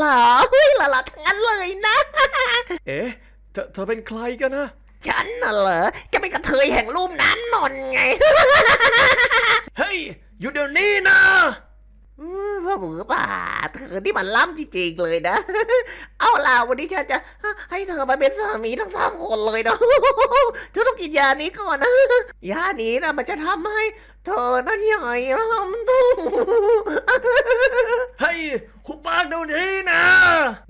เหรอเฮ้ยหล่อๆทั้งนั้นเลยนะ เอ๊ะเธอเธอเป็นใครกันนะฉันน่ะเหรอจะเป็นกระเทยแห่งลุ่มน้ำนนท์ไง เฮ้ย หยุดเดี๋ยวนี้นะอืม พ่อหมูป่าเธอนี่มันล้ำจริงๆเลยนะ เอาล่ะวันนี้ฉันจะให้เธอมาเป็นสามีทั้งสามคนเลยนะเธอต้องกินยานี้ก่อนนะ ยานี้นะมันจะทำให้ เธอนั้นใหญ่ลำตุ้มเฮ้หุบปากเดี๋ยวนี้นะ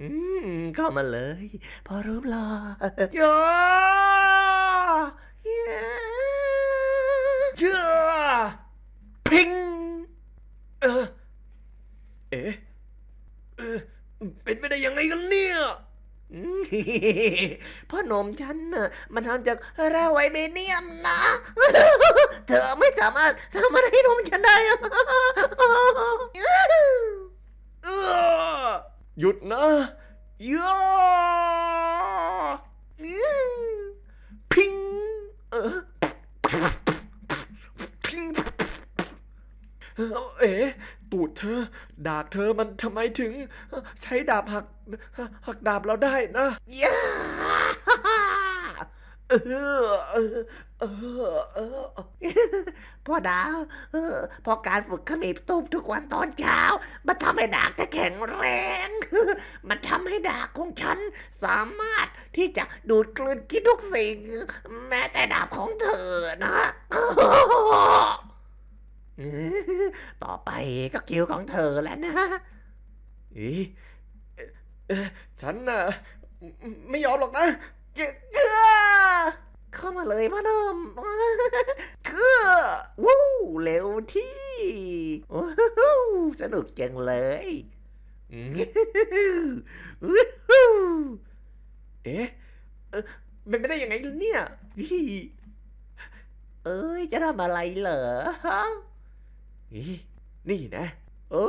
อืมเข้ามาเลย พอรูปหล่ออย่าเชื่อพิง เอ๊ะเออเป็นไปได้ยังไงกันเนี่ยอืมพ่อหนมฉันน่ะมันทำจากแร่ไวเบเนียมนะ เธอไม่สามารถทำอะไรให้นมฉันได้เออหยุดนะอย่าพิงเออพิง เอ๋ตูดเธอ ดาบเธอมันทำไมถึง ใช้ดาบหักหักดาบเราได้นะยาเออเออเออเออพ่อดาวเออพอการฝึกขมิบตูบทุกวันตอนเช้า มันทำให้ดาบจะแข็งแรง มันทำให้ดาบของฉัน สามารถที่จะดูดกลืนกินทุกสิ่ง แม้แต่ดาบของเธอนะ ต่อไปก็คิวของเธอแล้วนะอีเอ่อฉันน่ะ ไม่ยอมหรอกนะเกลือเข้ามาเลยพ่อหนมเกลือวู้เร็วที่ว้าวสนุกจังเลยเอ๊ะเอ่อเป็นไปได้ยังไงล่ะเนี่ย เอ้ย จะทำอะไรเหรอฮะอี นี่นะ โอ้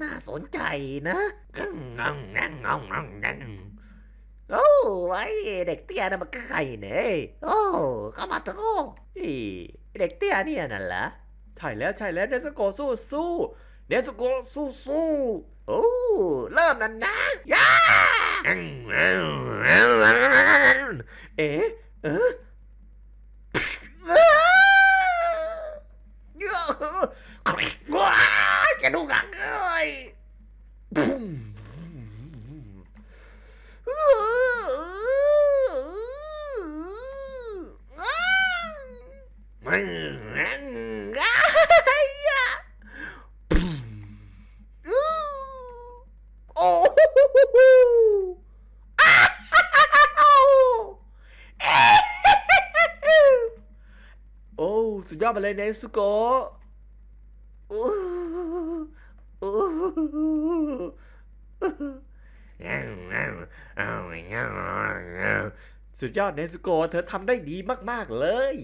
น่าสนใจนะงังงังงังงังงังงังโอ้ไอเด็กเตี้ยน่ะมันก็ใครเนี่ยโอ้เข้ามาเถอะอีเด็กเตี้ยเนี่ยนั่นเหรอใช่แล้วใช่แล้วเนสโกสู้สู้เนสโกสู้สู้โอ้เริ่มนั่นนะย่าเอ๊ะเออ ว้ายจะดูกังเลย พุ่ม โอ้ สุดยอดไปเลยเนสุโก สุดยอดเนสโกเธอทำได้ดีมาก ๆ เลย